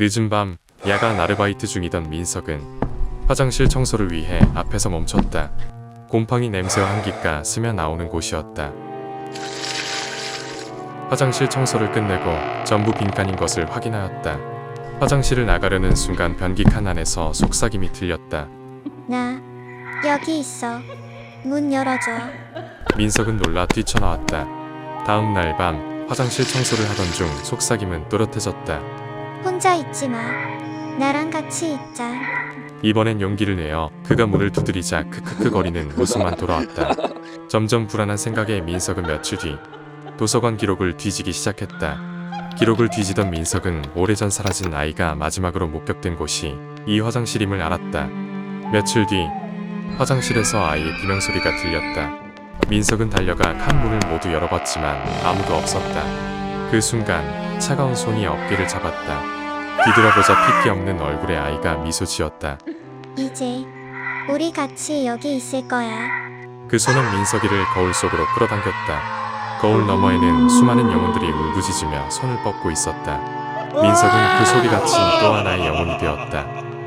늦은 밤 야간 아르바이트 중이던 민석은 화장실 청소를 위해 앞에서 멈췄다. 곰팡이 냄새와 한기가 스며 나오는 곳이었다. 화장실 청소를 끝내고 전부 빈칸인 것을 확인하였다. 화장실을 나가려는 순간 변기 칸 안에서 속삭임이 들렸다. 나 여기 있어. 문 열어줘. 민석은 놀라 뛰쳐나왔다. 다음 날 밤 화장실 청소를 하던 중 속삭임은 또렷해졌다. 혼자 있지 마. 나랑 같이 있자. 이번엔 용기를 내어 그가 문을 두드리자 크크크 거리는 웃음만 돌아왔다. 점점 불안한 생각에 민석은 며칠 뒤 도서관 기록을 뒤지기 시작했다. 기록을 뒤지던 민석은 오래전 사라진 아이가 마지막으로 목격된 곳이 이 화장실임을 알았다. 며칠 뒤 화장실에서 아이의 비명소리가 들렸다. 민석은 달려가 칸 문을 모두 열어봤지만 아무도 없었다. 그 순간 차가운 손이 어깨를 잡았다. 뒤돌아보자 핏기 없는 얼굴의 아이가 미소 지었다. 이제 우리 같이 여기 있을 거야. 그 손은 민석이를 거울 속으로 끌어당겼다. 거울 너머에는 수많은 영혼들이 울부짖으며 손을 뻗고 있었다. 민석은 그 소리같이 또 하나의 영혼이 되었다.